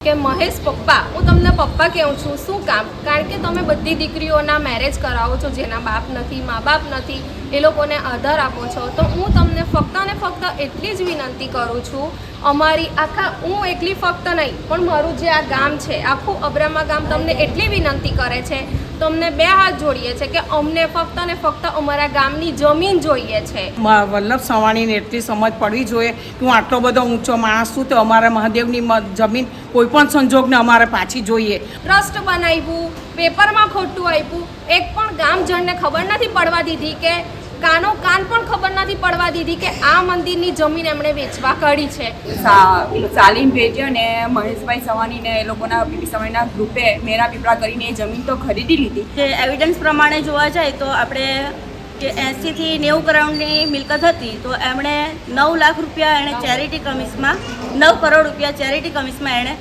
કે મહેશ પપ્પા, હું તમને પપ્પા કહું છું, શું કામ? કારણ કે તમે બધી દીકરીઓના મેરેજ કરાવો છો, જેના બાપ નથી, મા બાપ નથી, એ લોકોને આધાર આપો છો, તો હું તમને ફક્ત અને ફક્ત એટલી જ વિનંતી કરું છું અમારી આખા હું એકલી ફક્ત નહીં પણ મારું જે આ ગામ છે આખું અબ્રામા ગામ તમને એટલી વિનંતી કરે છે તમને બે હાથ જોડીએ છે કે અમને ફક્ત ને ફક્ત અમારા ગામની જમીન જોઈએ છે. વલ્લભ સવાણીને એટલી સમજ પડવી જોઈએ કે હું આટલો બધો ઊંચો માણસ છું તો અમારા મહાદેવની જમીન કોઈ પણ સંજોગને અમારે પાછી જોઈએ. ટ્રસ્ટ બનાવ્યું પેપરમાં ખોટું આપ્યું એક પણ ગામજણને ખબર નથી પડવા દીધી કે કાનો કાન પણ ખબર નથી પડવા દીધી કે આ મંદિરની જમીન એમણે વેચવા કરી છે. સા- સાલીમ ભેટી અને મહેશભાઈ સવાનીને એ લોકોના પીપી સવાણીના ગ્રુપે મેરા પીપળા કરીને એ જમીન તો ખરીદી લીધી. કે એવિડન્સ પ્રમાણે જોવા જાય તો આપણે કે એંસીથી નેવું કરોડની મિલકત હતી તો એમણે નવ લાખ રૂપિયા એણે ચેરિટી કમિશમાં નવ કરોડ રૂપિયા ચેરિટી કમિશમાં એણે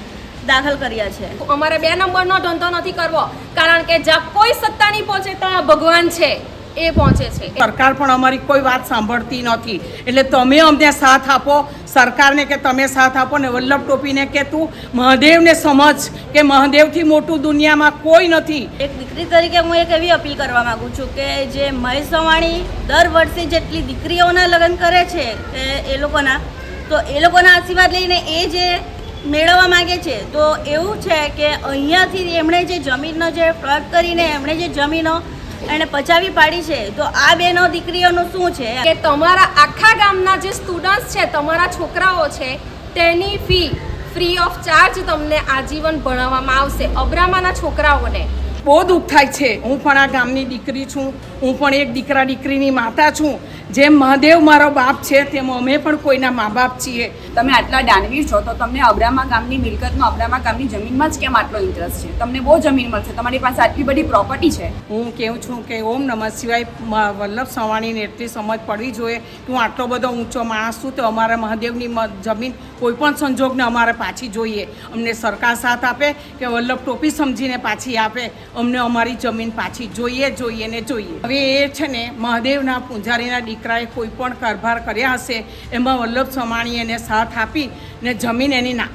દાખલ કર્યા છે. અમારે બે નંબરનો ધંધો નથી કરવો કારણ કે જ્યાં કોઈ સત્તા નહીં પહોંચે ત્યાં ભગવાન છે. એ પહોંચે છે. સરકાર પણ અમારી કોઈ વાત સાંભળતી નથી. એટલે તમે અમને સાથ આપો સરકારને કે તમે સાથ આપો ને વલ્લભ ટોપીને કે તું મહાદેવને સમજ કે મહાદેવથી મોટું દુનિયામાં કોઈ નથી. એક દીકરી તરીકે હું એક એવી અપીલ કરવા માંગુ છું કે જે મહેશ સવાણી દર વર્ષે જેટલી દીકરીઓના લગ્ન કરે છે કે એ લોકોના તો એ લોકોના આશીર્વાદ લઈને એ જે મેળવવા માંગે છે તો એવું છે કે અહીંયાથી એમણે જે જમીનનો જે ફ્રોડ કરીને એમણે જે જમીનો એણે પચાવી પાડી છે. તો આ બેનો દીકરીઓનું શું છે? કે તમારા આખા ગામના જે સ્ટુડન્ટ્સ છે તમારા છોકરાઓ છે તેની ફી ફ્રી ઓફ ચાર્જ તમને આજીવન ભણાવવામાં આવશે અબ્રામાના છોકરાઓને. બહુ દુઃખ થાય છે. હું પણ આ ગામની દીકરી છું. હું પણ એક દીકરા દીકરીની માતા છું. જેમ મહાદેવ મારો બાપ છે તેમ અમે પણ કોઈના મા બાપ છીએ. તમે આટલા દાનવીર છો તો તમને અબડામા ગામની મિલકતમાં અબડામા ગામની જમીનમાં જ કેમ આટલો ઇન્ટરેસ્ટ છે? તમને બહુ જમીન મળશે તમારી પાસે આટલી બધી પ્રોપર્ટી છે. હું કહું છું કે ઓમ નમઃ શિવાય વલ્લભ સવાણીને એટલી સમજ પડવી જોઈએ. કે હું આટલો બધો ઊંચો માણસ છું તો અમારા મહાદેવની જમીન કોઈ પણ સંજોગને અમારે પાછી જોઈએ. અમને સરકાર સાથ આપે કે વલ્લભ ટોપી સમજીને પાછી આપે. અમને અમારી જમીન પાછી જોઈએ જોઈએ ને જોઈએ. હવે એ છે ને મહાદેવના પૂજારીના દીકરાએ કોઈ પણ કારભાર કર્યા હશે એમાં વલ્લભ સવાણીએ એને સાથ આપી ને જમીન એની ના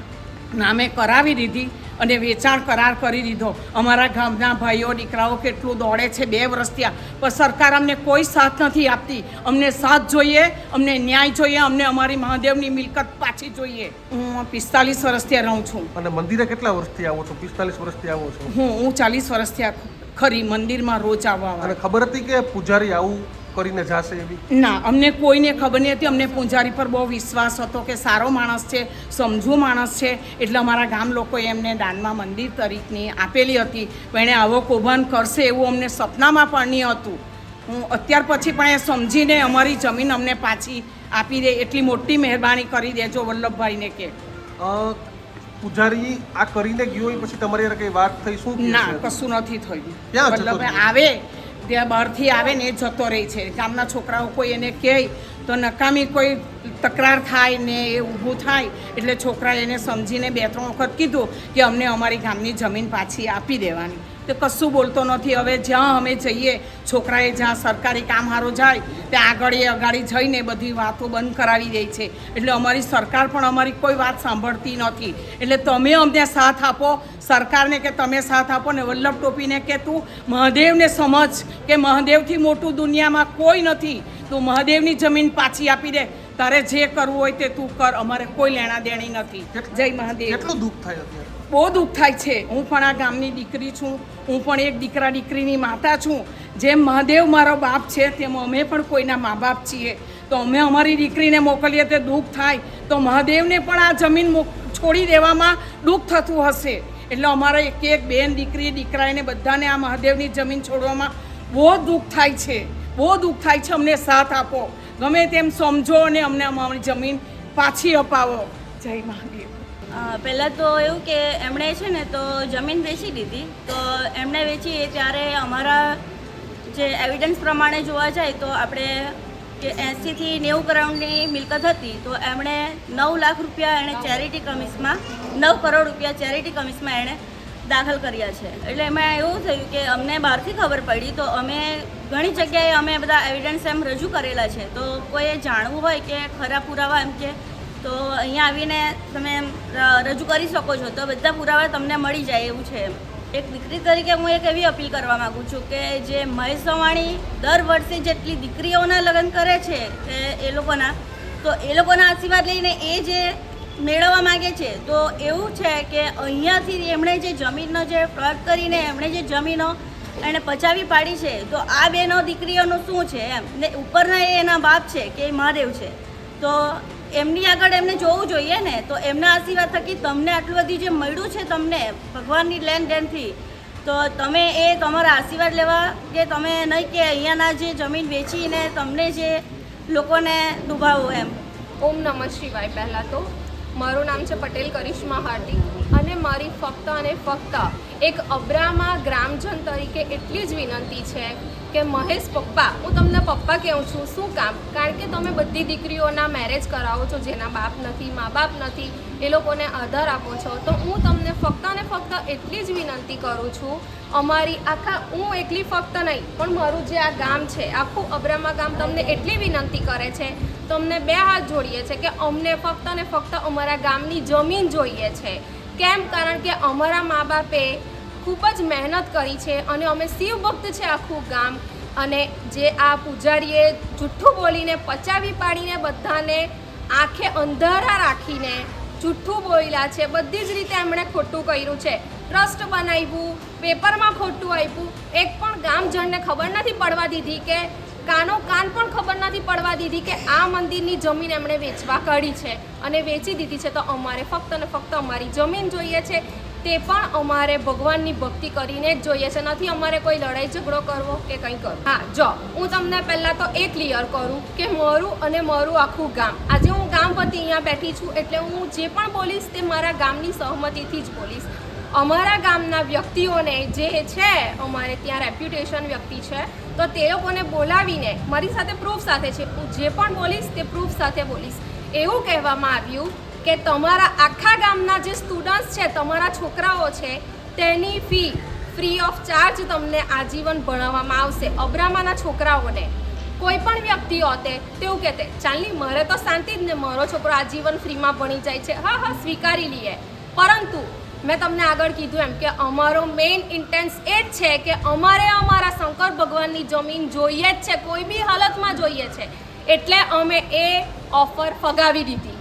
નામે કરાવી દીધી અને વેચાણ કરાર કરી દીધો. અમારા ગામના ભાઈઓ દીકરાઓ કેટલું દોડે છે બે વર્ષથી આ. પણ સરકાર અમને કોઈ સાથ નથી આપતી. અમને સાથ જોઈએ અમને ન્યાય જોઈએ અમને અમારી મહાદેવની મિલકત પાછી જોઈએ. હું પિસ્તાલીસ વર્ષથી રહું છું. અને મંદિરે કેટલા વર્ષથી આવો છો? પિસ્તાલીસ વર્ષથી આવો છો? હું હું ચાલીસ વર્ષથી આ ખરી મંદિરમાં રોજ આવવા અને ખબર હતી કે પૂજારી આવું કરીને જાશે એવી? ના અમને કોઈને ખબર નહીં હતી. અમને પૂંજારી પર બહુ વિશ્વાસ હતો કે સારો માણસ છે સમજુ માણસ છે. એટલે અમારા ગામ લોકોએ એમને દાનમાં મંદિર તરીકની આપેલી હતી. પણ એણે આવો કૌભાંડ કરશે એવું અમને સપનામાં પણ નહીં હતું. હું અત્યાર પછી પણ એ સમજીને અમારી જમીન અમને પાછી આપી દે એટલી મોટી મહેરબાની કરી દેજો વલ્લભભાઈને કે. પૂજારી આ કરીને ગયો હોય પછી તમારી યાર કઈ વાત થઈ શું ના કશું નથી થયું. જતો આવે ત્યાં બહારથી આવે ને એ જતો રહે છે. ગામના છોકરાઓ કોઈ એને કહે તો નકામી કોઈ તકરાર થાય ને એ ઊભું થાય એટલે છોકરાએ એને સમજીને બે ત્રણ વખત કીધું કે અમને અમારી ગામની જમીન પાછી આપી દેવાની. તો કશું બોલતો નથી. હવે જ્યાં અમે જઈએ, છોકરાએ જ્યાં સરકારી કામ હારો જાય, ત્યાં આગળ એ અગાડી જઈને બધી વાતો બંધ કરાવી દે છે. એટલે અમારી સરકાર પણ અમારી કોઈ વાત સાંભળતી નથી. એટલે તમે અમને સાથ આપો, સરકારને કે તમે સાથ આપો ને વલ્લભ ટોપીને કે તું મહાદેવને સમજ કે મહાદેવથી મોટું દુનિયામાં કોઈ નથી. તું મહાદેવની જમીન પાછી આપી દે. તારે જે કરવું હોય તે તું કર. અમારે કોઈ લેણા દેણી નથી. જય મહાદેવ. કેટલું દુઃખ થયું બહુ દુઃખ થાય છે. હું પણ આ ગામની દીકરી છું. હું પણ એક દીકરા દીકરીની માતા છું. જેમ મહાદેવ મારો બાપ છે, તેમ અમે પણ કોઈના મા બાપ છીએ. તો અમે અમારી દીકરીને મોકલીએ તે દુઃખ થાય. તો મહાદેવને પણ આ જમીન છોડી દેવામાં દુઃખ થતું હશે. એટલે અમારે એક એક બેન, દીકરી, દીકરાને બધાને આ મહાદેવની જમીન છોડવામાં બહુ દુઃખ થાય છે. બહુ દુઃખ થાય છે. અમને સાથ આપો. ગમે તેમ સમજો અને અમને અમારી જમીન પાછી અપાવો. જય મહાદેવ. પહેલાં તો એવું કે એમણે છે ને તો જમીન વેચી દીધી. તો એમણે વેચી ત્યારે અમારા જે એવિડન્સ પ્રમાણે જોવા જાય તો આપણે કે એંસીથી નેવું કરોડની મિલકત હતી. તો એમણે નવ લાખ રૂપિયા એણે ચેરિટી કમિશમાં, નવ કરોડ રૂપિયા ચેરિટી કમિશમાં એણે દાખલ કર્યા છે. એટલે એમાં એવું થયું કે અમને બહારથી ખબર પડી તો અમે ઘણી જગ્યાએ અમે બધા એવિડન્સ એમ રજૂ કરેલા છે. તો કોઈએ જાણવું હોય કે ખરા પુરાવા એમ કે તો અહીંયા આવીને તમે રજૂ કરી શકો છો. તો બધા પુરાવા તમને મળી જાય એવું છે એક દીકરી તરીકે હું એક એવી અપીલ કરવા માગું છું કે જે મહેશ સવાણી દર વર્ષે જેટલી દીકરીઓના લગ્ન કરે છે એ લોકોના, તો એ લોકોના આશીર્વાદ લઈને એ જે મેળવવા માગે છે, તો એવું છે કે અહીંયાથી એમણે જે જમીનનો જે ફ્રોડ કરીને એમણે જે જમીનો એણે પચાવી પાડી છે, તો આ બેનો દીકરીઓનું શું છે એમ? ને ઉપરના એ એના બાપ છે કે એ મહાદેવ છે? તો એમની આગળ એમને જોવું જોઈએ ને, તો એમના આશીર્વાદ થકી તમને આટલું બધી જે મળ્યું છે તમને, ભગવાનની લેન દેનથી તો તમે એ તમારા આશીર્વાદ લેવા કે તમે નહીં કે અહીંયાના જે જમીન વેચીને તમને જે લોકોને ડૂબાવો એમ. ઓમ નમઃ શિવાય પહેલાં તો. મારું નામ છે પટેલ કરિશ્મા હાર્દિક અને મારી ફક્ત અને ફક્ત એક અબ્રામા ગ્રામજન તરીકે એટલી જ વિનંતી છે કે મહેશ પપ્પા, હું તમને પપ્પા કહું છું, શું કામ? કારણ કે તમે બધી દીકરીઓના મેરેજ કરાવો છો, જેના બાપ નથી, મા બાપ નથી, એ લોકોને આધાર આપો છો, તો હું તમને ફક્ત ને ફક્ત એટલી જ વિનંતી કરું છું, અમારી આખા, હું એકલી ફક્ત નહીં, પણ મારું જે આ ગામ છે, આખું અબ્રામા ગામ તમને એટલી વિનંતી કરે છે, તમને બે હાથ જોડીએ છે કે અમને ફક્ત ને ફક્ત અમારા ગામની જમીન જોઈએ છે. કેમ? કારણ કે અમારા મા બાપે ખૂબ જ મહેનત કરી છે અને અમે શિવ ભક્ત છે આખું ગામ. અને જે આ પૂજારીએ જુઠ્ઠું બોલીને પચાવી પાડીને બધાને આંખે અંધારા રાખીને જુઠ્ઠું બોલ્યા છે. બધી જ રીતે એમણે ખોટું કર્યું છે. ટ્રસ્ટ બનાવ્યું, પેપરમાં ખોટું આપ્યું. એક પણ ગામજણને ખબર નથી પડવા દીધી કે કાનો કાન પણ ખબર નથી પડવા દીધી કે આ મંદિરની જમીન એમણે વેચવા કાઢી છે. અને વેચી દીધી છે તો અમારે ફક્ત અને ફક્ત અમારી જમીન જોઈએ છે. તે પણ અમારે ભગવાનની ભક્તિ કરીને જ જોઈએ છે. નથી અમારે કોઈ લડાઈ ઝઘડો કરવો કે કંઈ કરવું. હા, જો, હું તમને પહેલાં તો એ ક્લિયર કરું કે મારું અને મારું આખું ગામ, આજે હું ગામ પરથી અહીંયા બેઠી છું એટલે હું જે પણ બોલીશ તે મારા ગામની સહમતિથી જ બોલીશ. અમારા ગામના વ્યક્તિઓને જે છે, અમારે ત્યાં રેપ્યુટેશન વ્યક્તિ છે, તો તે લોકોને બોલાવીને મારી સાથે પ્રૂફ સાથે છે. હું જે પણ બોલીશ તે પ્રૂફ સાથે બોલીશ. એવું કહેવામાં આવ્યું કે તમારા આખા ગામના જે સ્ટુડન્ટ્સ છે, તમારા છોકરાઓ છે, તેની ફી ફ્રી ઓફ ચાર્જ તમને આજીવન ભણાવવામાં આવશે. અબ્રામાના છોકરાઓને. કોઈ પણ વ્યક્તિ હોતે તેવું કહેતે, ચાલની, મારે તો શાંતિ જ ને, મારો છોકરો આજીવન ફ્રીમાં ભણી જાય છે. હા હા, સ્વીકારી લઈએ પરંતુ, મેં તમને આગળ કીધું એમ કે અમારો મેઇન ઇન્ટેન્સ એ જ છે કે અમારે અમારા શંકર ભગવાનની જમીન જોઈએ જ છે, કોઈ બી હાલતમાં જોઈએ છે. એટલે અમે એ ઓફર ફગાવી દીધી.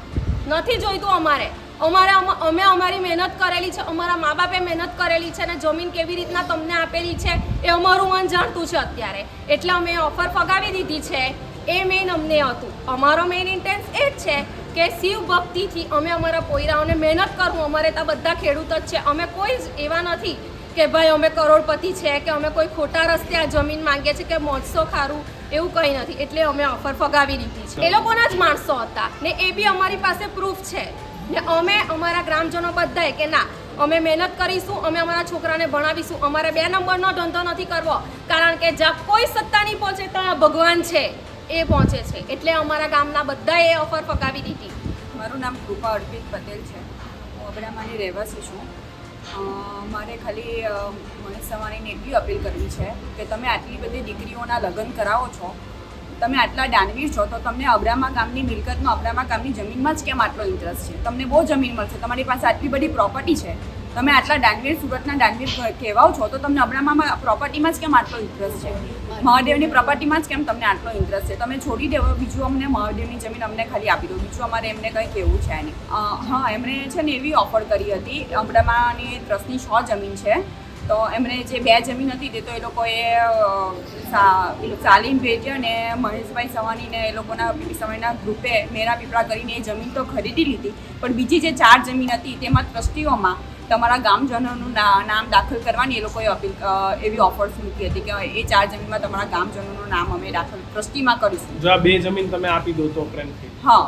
નથી જોઈતું અમારે. અમારે અમ- અમે અમારી મહેનત કરેલી છે, અમારા મા બાપે મહેનત કરેલી છે અને જમીન કેવી રીતના તમને આપેલી છે એ અમારું મન જાણતું છે અત્યારે. એટલે અમે ઓફર ફગાવી દીધી છે. એ મેઇન અમને હતું. અમારો મેઇન ઇન્ટેન્સ એ જ છે કે શિવ ભક્તિથી અમે અમારા પોયરાઓને મહેનત કરવું. અમારે ત્યાં બધા ખેડૂત જ છે. અમે કોઈ જ એવા નથી કે ભાઈ, અમે કરોડપતિ છે કે અમે કોઈ ખોટા રસ્તે આ જમીન માંગીએ છીએ કે મોજસો ખારું, એવું કંઈ નથી. એટલે અમે ઓફર ફગાવી દીધી છે. એ લોકોના જ માણસો હતા. ને એ બી અમારી પાસે પ્રૂફ છે. ને અમે અમારા ગ્રામજનો બધાએ કે ના, અમે મહેનત કરીશું, અમે અમારા છોકરાને ભણાવીશું. અમારે બે નંબરનો ધંધો નથી કરવો. કારણ કે જ્યાં કોઈ સત્તા નહીં પહોંચે, ત્યાં ભગવાન છે. એ પહોંચે છે. એટલે અમારા ગામના બધાએ ઓફર ફગાવી દીધી. મારું નામ કૃપા અર્પિત પટેલ છે. હું અબડામાની રહેવાસી છું. મારે ખાલી મહેશ સવાણીને એટલી અપીલ કરવી છે કે તમે આટલી બધી દીકરીઓના લગ્ન કરાવો છો, તમે આટલા દાનવીર છો, તો તમને અબ્રામા ગામની મિલકતનો અબ્રામા ગામની જમીનમાં જ કેમ આટલો ઇન્ટરેસ્ટ છે? તમને બહુ જમીન મળશે, તમારી પાસે આટલી બધી પ્રોપર્ટી છે, તમે આટલા દાનવીર સુરતના દાનવીર કહેવાઓ છો, તો તમને અબ્રામામાં પ્રોપર્ટીમાં જ કેમ આટલો ઇન્ટરેસ્ટ છે? મહાદેવની પ્રોપર્ટીમાં જ કેમ તમને આટલો ઇન્ટરેસ્ટ છે? તમે છોડી દેવો બીજું અમને મહાદેવની જમીન અમને ખાલી આપી દો. બીજું અમારે એમને કંઈ કહેવું છે નહીં. હા, એમણે છે ને એવી ઓફર કરી હતી. અબડામાની ટ્રસ્ટની છ જમીન છે. તો એમણે જે બે જમીન હતી તે તો એ લોકોએ સા- સાલીમ ભેજ અને મહેશભાઈ સવાનીને એ લોકોના પીપી સવાણીના ગ્રુપે મેરા પીપળા કરીને એ જમીન તો ખરીદી લીધી. પણ બીજી જે ચાર જમીન હતી તેમાં ટ્રસ્ટીઓમાં તમારા ગામજનોનું નામ દાખલ કરવાની એ લોકોએ અપીલ એવી ઓફર્સ મૂકી હતી કે એ ચાર જમીનમાં તમારા ગામજનોનું નામ અમે દાખલ ટ્રસ્ટીમાં કરીશું. જો આ બે જમીન તમે આપી દો તો પ્રેમથી હા.